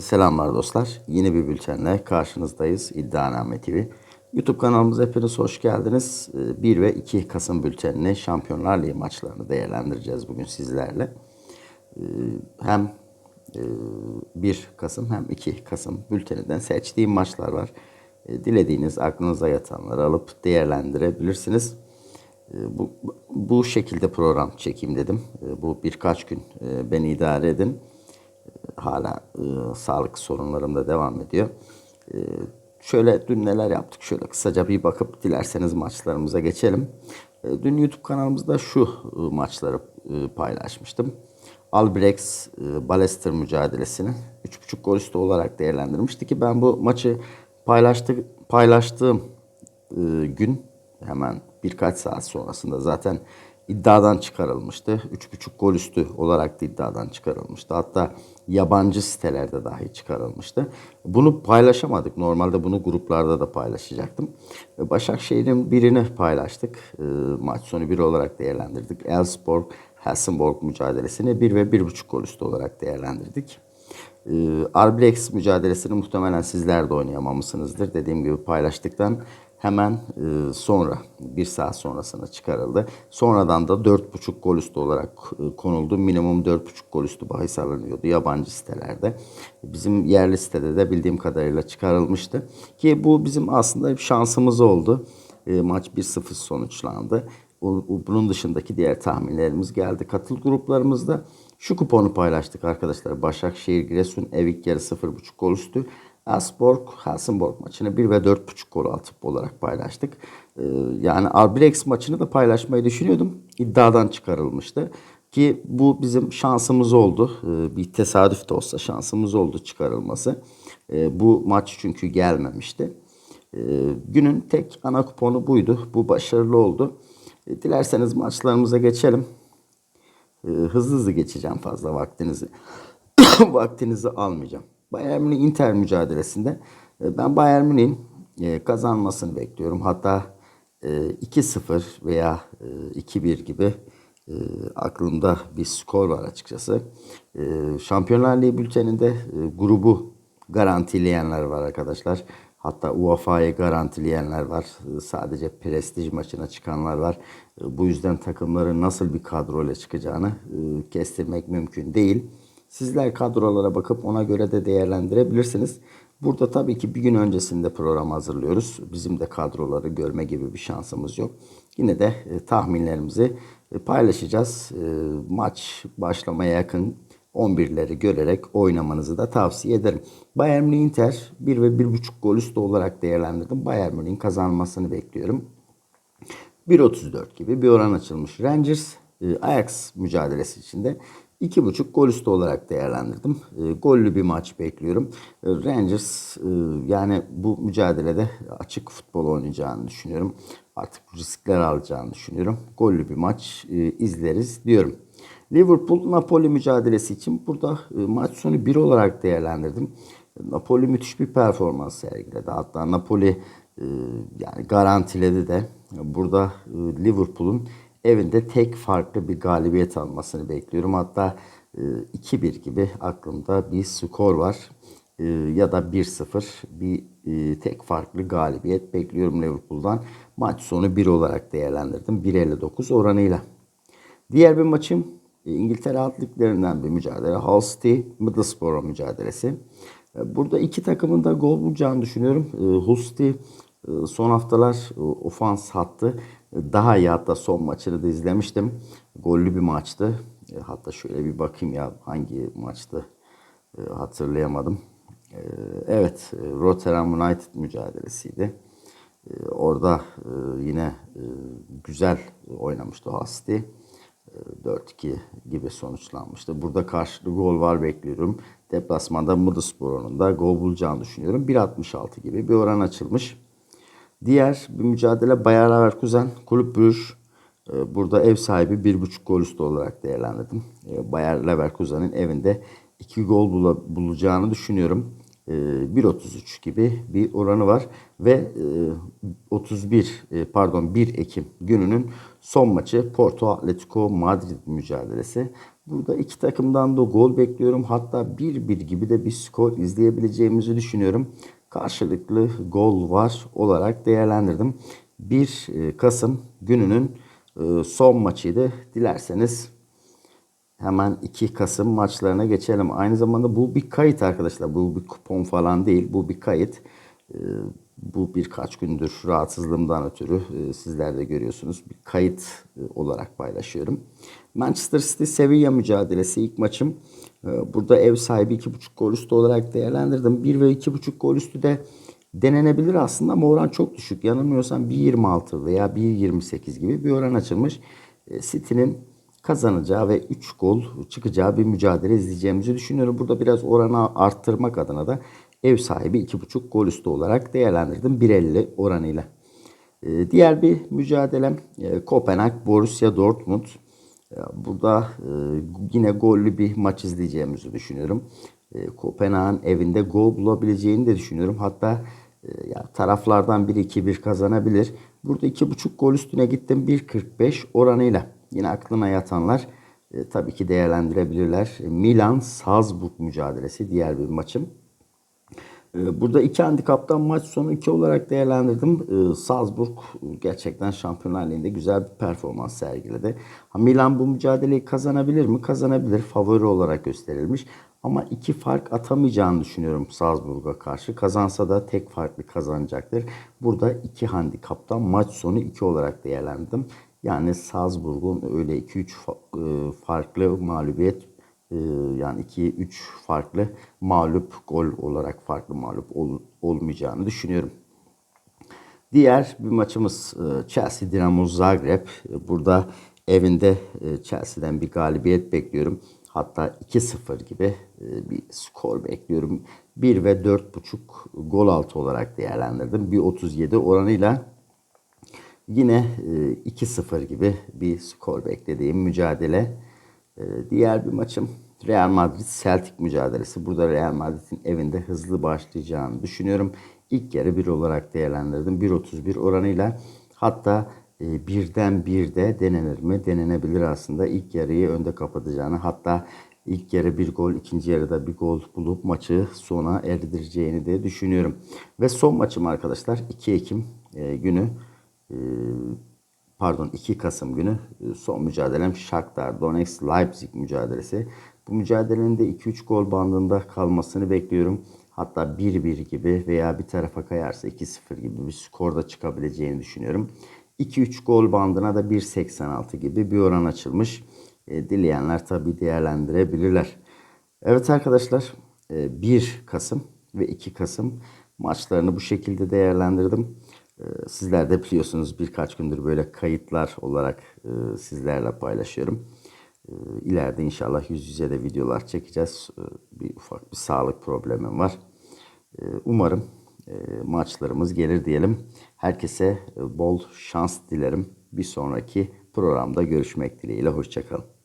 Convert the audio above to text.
Selamlar dostlar. Yeni bir bültenle karşınızdayız. İddianame TV. YouTube kanalımıza hepiniz hoş geldiniz. Ee, 1 ve 2 Kasım bültenini Şampiyonlar Ligi maçlarını değerlendireceğiz bugün sizlerle. Ee, Hem e, 1 Kasım hem 2 Kasım bülteninden seçtiğim maçlar var. Ee, Dilediğiniz aklınıza yatanları alıp değerlendirebilirsiniz. Ee, Bu, bu şekilde program çekeyim dedim. Ee, Bu birkaç gün e, beni idare edin hala e, sağlık sorunlarım da devam ediyor. E, şöyle dün neler yaptık şöyle kısaca bir bakıp dilerseniz maçlarımıza geçelim. E, dün YouTube kanalımızda şu e, maçları e, paylaşmıştım. Albrecht e, Ballester mücadelesini 3.5 gol üstü olarak değerlendirmişti ki ben bu maçı paylaştık paylaştığım e, gün hemen birkaç saat sonrasında zaten iddiadan çıkarılmıştı. 3.5 gol üstü olarak da iddiadan çıkarılmıştı. Hatta yabancı sitelerde dahi çıkarılmıştı. Bunu paylaşamadık. Normalde bunu gruplarda da paylaşacaktım. Başakşehir'in birini paylaştık. E, maç sonu bir olarak değerlendirdik. Elfsborg Helsingborg mücadelesini 1 ve 1.5 gol üstü olarak değerlendirdik. E, Arblex mücadelesini muhtemelen sizler de oynayamamışsınızdır. Dediğim gibi paylaştıktan hemen e, sonra bir saat sonrasına çıkarıldı. Sonradan da 4.5 gol üstü olarak e, konuldu. Minimum 4.5 gol üstü bahis alınıyordu yabancı sitelerde. Bizim yerli sitede de bildiğim kadarıyla çıkarılmıştı. Ki bu bizim aslında bir şansımız oldu. E, maç 1-0 sonuçlandı. Bunun dışındaki diğer tahminlerimiz geldi. Katıl gruplarımızda şu kuponu paylaştık arkadaşlar. Başakşehir Giresun Evik yarı 0.5 gol üstü. Asborg Helsingborg maçını 1 ve 4.5 gol atıp olarak paylaştık. Ee, yani Albrecht maçını da paylaşmayı düşünüyordum. İddiadan çıkarılmıştı. Ki bu bizim şansımız oldu. Ee, bir tesadüf de olsa şansımız oldu çıkarılması. Ee, bu maç çünkü gelmemişti. Ee, günün tek ana kuponu buydu. Bu başarılı oldu. Ee, dilerseniz maçlarımıza geçelim. Ee, hızlı hızlı geçeceğim fazla vaktinizi. vaktinizi almayacağım. Bayern Münih Inter mücadelesinde e, ben Bayern Münih'in e, kazanmasını bekliyorum. Hatta e, 2-0 veya e, 2-1 gibi e, aklımda bir skor var açıkçası. E, Şampiyonlar Ligi bülteninde grubu garantileyenler var arkadaşlar. Hatta UEFA'yı garantileyenler var. Sadece prestij maçına çıkanlar var. Bu yüzden takımların nasıl bir kadroyla çıkacağını kestirmek mümkün değil. Sizler kadrolara bakıp ona göre de değerlendirebilirsiniz. Burada tabii ki bir gün öncesinde program hazırlıyoruz. Bizim de kadroları görme gibi bir şansımız yok. Yine de e, tahminlerimizi e, paylaşacağız. E, maç başlamaya yakın 11'leri görerek oynamanızı da tavsiye ederim. Bayern Münih Inter 1 ve 1.5 gol üstü olarak değerlendirdim. Bayern Münih'in kazanmasını bekliyorum. 1.34 gibi bir oran açılmış. Rangers Ajax mücadelesi içinde 2.5 gol üstü olarak değerlendirdim. E, gollü bir maç bekliyorum. E, Rangers e, yani bu mücadelede açık futbol oynayacağını düşünüyorum. Artık riskler alacağını düşünüyorum. Gollü bir maç e, izleriz diyorum. Liverpool Napoli mücadelesi için burada e, maç sonu 1 olarak değerlendirdim. Napoli müthiş bir performans sergiledi. Hatta Napoli e, yani garantiledi de burada e, Liverpool'un evinde tek farklı bir galibiyet almasını bekliyorum. Hatta e, 2-1 gibi aklımda bir skor var. E, ya da 1-0 bir e, tek farklı galibiyet bekliyorum Liverpool'dan. Maç sonu 1 olarak değerlendirdim. 1.59 oranıyla. Diğer bir maçım e, İngiltere Alt bir mücadele. Hull City Middlesbrough mücadelesi. E, Burada iki takımın da gol bulacağını düşünüyorum. E, Hull City e, son haftalar e, ofans hattı e, daha iyi hatta son maçını da izlemiştim. Gollü bir maçtı. E, Hatta şöyle bir bakayım ya hangi maçtı E, hatırlayamadım. E, Evet Rotterdam United mücadelesiydi. Orada yine güzel oynamıştı. E, 4-2 gibi sonuçlanmıştı. Burada karşılıklı gol var bekliyorum. Deplasmanda Middlesbrough'un da gol bulacağını düşünüyorum. 1.66 gibi bir oran açılmış. Diğer bir mücadele Bayer Leverkusen Kulüp Brugge. E, Burada ev sahibi 1.5 gol üstü olarak değerlendirdim. E, Bayer Leverkusen'in evinde 2 gol bula- bulacağını düşünüyorum. E, 1.33 gibi bir oranı var ve e, 31 e, pardon 1 Ekim gününün son maçı Porto Atletico Madrid mücadelesi. Burada iki takımdan da gol bekliyorum. Hatta 1-1 gibi de bir skor izleyebileceğimizi düşünüyorum. Karşılıklı gol var olarak değerlendirdim. 1 e, Kasım gününün e, son maçıydı. Dilerseniz hemen 2 Kasım maçlarına geçelim. Aynı zamanda bu bir kayıt arkadaşlar. Bu bir kupon falan değil. Bu bir kayıt. E, bu birkaç gündür rahatsızlığımdan ötürü e, sizler de görüyorsunuz. Bir kayıt e, olarak paylaşıyorum. Manchester City Sevilla mücadelesi ilk maçım. E, burada ev sahibi 2.5 gol üstü olarak değerlendirdim. 1 ve 2.5 gol üstü de denenebilir aslında ama oran çok düşük. Yanılmıyorsam 1.26 veya 1.28 gibi bir oran açılmış. City'nin kazanacağı ve 3 gol çıkacağı bir mücadele izleyeceğimizi düşünüyorum. Burada biraz oranı arttırmak adına da ev sahibi 2.5 gol üstü olarak değerlendirdim 1.50 oranıyla. Ee, diğer bir mücadelem e, Kopenhag Borussia Dortmund. Burada e, yine gollü bir maç izleyeceğimizi düşünüyorum. E, Kopenhag'ın evinde gol bulabileceğini de düşünüyorum. Hatta ya taraflardan biri 2-1 kazanabilir. Burada 2.5 gol üstüne gittim 1.45 oranıyla. Yine aklına yatanlar tabii ki değerlendirebilirler. Milan Salzburg mücadelesi diğer bir maçım. Ee, burada iki handikaptan maç sonu iki olarak değerlendirdim. Ee, Salzburg gerçekten Şampiyonlar Ligi'nde güzel bir performans sergiledi. Milan bu mücadeleyi kazanabilir mi? Kazanabilir. Favori olarak gösterilmiş. Ama iki fark atamayacağını düşünüyorum Salzburg'a karşı. Kazansa da tek farklı kazanacaktır. Burada iki handikaptan maç sonu iki olarak değerlendirdim. Yani Salzburg'un öyle 2-3 e, farklı mağlubiyet yani 2-3 farklı mağlup gol olarak farklı mağlup ol, olmayacağını düşünüyorum. Diğer bir maçımız e, Chelsea Dinamo Zagreb. E, burada evinde e, Chelsea'den bir galibiyet bekliyorum. Hatta 2-0 gibi bir skor bekliyorum. 1 ve 4.5 gol altı olarak değerlendirdim. Bir 37 oranıyla yine 2-0 gibi bir skor beklediğim mücadele ee, diğer bir maçım Real Madrid Celtic mücadelesi. Burada Real Madrid'in evinde hızlı başlayacağını düşünüyorum. İlk yarı bir olarak değerlendirdim. 1.31 oranıyla hatta e, birden bir de denenir mi? Denenebilir aslında. İlk yarıyı önde kapatacağını hatta ilk yarı bir gol, ikinci yarıda bir gol bulup maçı sona erdireceğini de düşünüyorum. Ve son maçım arkadaşlar 2 Ekim e, günü e, pardon 2 Kasım günü e, son mücadelem Shakhtar Donetsk Leipzig mücadelesi. Bu mücadelenin de 2-3 gol bandında kalmasını bekliyorum. Hatta 1-1 gibi veya bir tarafa kayarsa 2-0 gibi bir skorda çıkabileceğini düşünüyorum. 2-3 gol bandına da 1.86 gibi bir oran açılmış. E, dileyenler tabi değerlendirebilirler. Evet arkadaşlar 1 e, Kasım ve 2 Kasım maçlarını bu şekilde değerlendirdim. Ee, sizler de biliyorsunuz birkaç gündür böyle kayıtlar olarak e, sizlerle paylaşıyorum. Ee, ileride inşallah yüz yüze de videolar çekeceğiz. Ee, bir ufak bir sağlık problemim var. Umarım e, maçlarımız gelir diyelim. Herkese e, bol şans dilerim. Bir sonraki programda görüşmek dileğiyle. Hoşçakalın.